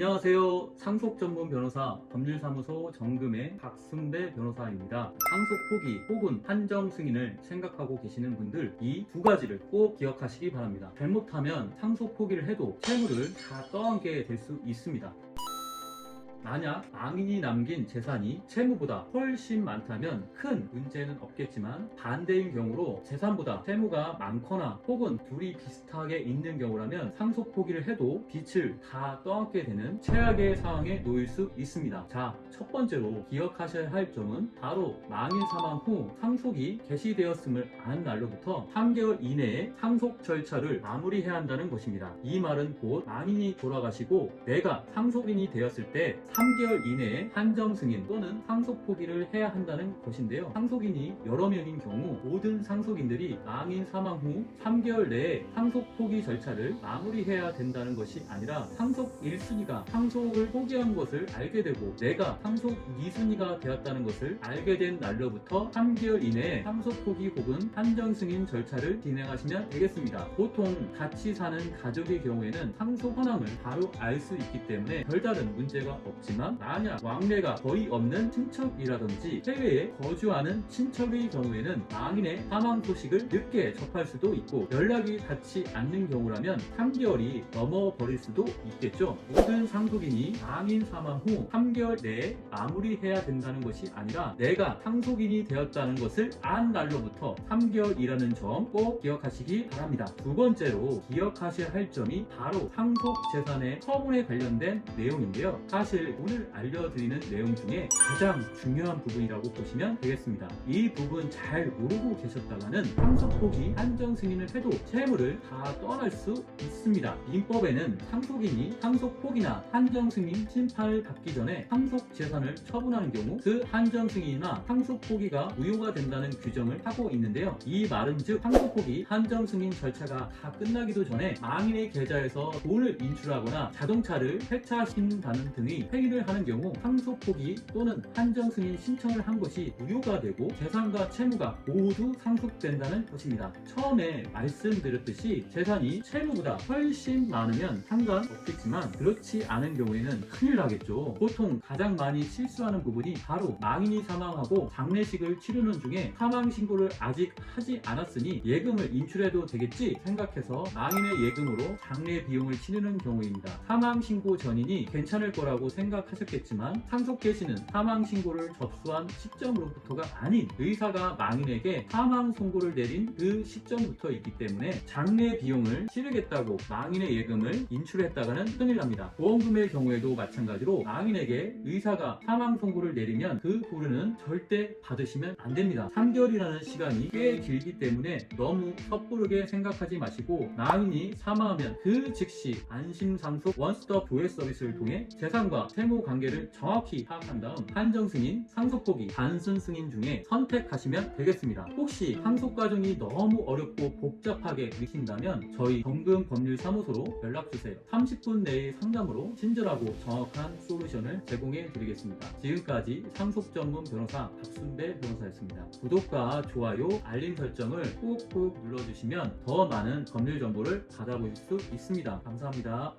안녕하세요. 상속 전문 변호사 법률사무소 정금의 박순배 변호사입니다. 상속 포기 혹은 한정 승인을 생각하고 계시는 분들 이 두 가지를 꼭 기억하시기 바랍니다. 잘못하면 상속 포기를 해도 채무를 다 떠안게 될 수 있습니다. 만약 망인이 남긴 재산이 채무보다 훨씬 많다면 큰 문제는 없겠지만 반대인 경우로 재산보다 채무가 많거나 혹은 둘이 비슷하게 있는 경우라면 상속 포기를 해도 빚을 다 떠안게 되는 최악의 상황에 놓일 수 있습니다. 자, 첫 번째로 기억하셔야 할 점은 바로 망인 사망 후 상속이 개시되었음을 아는 날로부터 3개월 이내에 상속 절차를 마무리해야 한다는 것입니다. 이 말은 곧 망인이 돌아가시고 내가 상속인이 되었을 때 3개월 이내에 한정 승인 또는 상속 포기를 해야 한다는 것인데요. 상속인이 여러 명인 경우 모든 상속인들이 망인 사망 후 3개월 내에 상속 포기 절차를 마무리해야 된다는 것이 아니라 상속 1순위가 상속을 포기한 것을 알게 되고 내가 상속 2순위가 되었다는 것을 알게 된 날로부터 3개월 이내에 상속 포기 혹은 한정 승인 절차를 진행하시면 되겠습니다. 보통 같이 사는 가족의 경우에는 상속 현황을 바로 알 수 있기 때문에 별다른 문제가 없 지만 만약 왕래가 거의 없는 친척이라든지 해외에 거주하는 친척의 경우에는 망인의 사망 소식을 늦게 접할 수도 있고 연락이 닿지 않는 경우라면 3개월이 넘어 버릴 수도 있겠죠. 모든 상속인이 망인 사망 후 3개월 내에 마무리해야 된다는 것이 아니라 내가 상속인이 되었다는 것을 안 날로부터 3개월이라는 점 꼭 기억하시기 바랍니다. 두 번째로 기억하셔야 할 점이 바로 상속 재산의 처분에 관련된 내용인데요. 사실 오늘 알려드리는 내용 중에 가장 중요한 부분이라고 보시면 되겠습니다. 이 부분 잘 모르고 계셨다가는 상속 포기 한정 승인을 해도 채무를 다 떠날 수 있습니다. 민법에는 상속인이 상속 포기나 한정 승인 심판을 받기 전에 상속 재산을 처분하는 경우 그 한정 승인이나 상속 포기가 무효가 된다는 규정을 하고 있는데요. 이 말은 즉 상속 포기 한정 승인 절차가 다 끝나기도 전에 망인의 계좌에서 돈을 인출하거나 자동차를 폐차신다는 등의 행위를 하는 경우 상속 포기 또는 한정 승인 신청을 한 것이 무효가 되고 재산과 채무가 모두 상속된다는 것입니다. 처음에 말씀드렸듯이 재산이 채무보다 훨씬 많으면 상관없겠지만 그렇지 않은 경우에는 큰일 나겠죠. 보통 가장 많이 실수하는 부분이 바로 망인이 사망하고 장례식을 치르는 중에 사망 신고를 아직 하지 않았으니 예금을 인출해도 되겠지 생각해서 망인의 예금으로 장례 비용을 치르는 경우입니다. 사망 신고 전인이 괜찮을 거라고 생각 하셨겠지만 상속 계시는 사망 신고를 접수한 시점으로부터가 아닌 의사가 망인에게 사망 선고를 내린 그 시점부터 있기 때문에 장례 비용을 치르겠다고 망인의 예금을 인출했다가는 큰일 납니다. 보험금의 경우에도 마찬가지로 망인에게 의사가 사망 선고를 내리면 그 부르는 절대 받으시면 안 됩니다. 3개월이라는 시간이 꽤 길기 때문에 너무 섣부르게 생각하지 마시고 망인이 사망하면 그 즉시 안심상속 원스톱 조회 서비스를 통해 재산과 채무 관계를 정확히 파악한 다음 한정 승인, 상속 포기, 단순 승인 중에 선택하시면 되겠습니다. 혹시 상속 과정이 너무 어렵고 복잡하게 느낀다면 저희 정금 법률 사무소로 연락 주세요. 30분 내의 상담으로 친절하고 정확한 솔루션을 제공해 드리겠습니다. 지금까지 상속 전문 변호사 박순배 변호사였습니다. 구독과 좋아요, 알림 설정을 꾹꾹 눌러주시면 더 많은 법률 정보를 받아보실 수 있습니다. 감사합니다.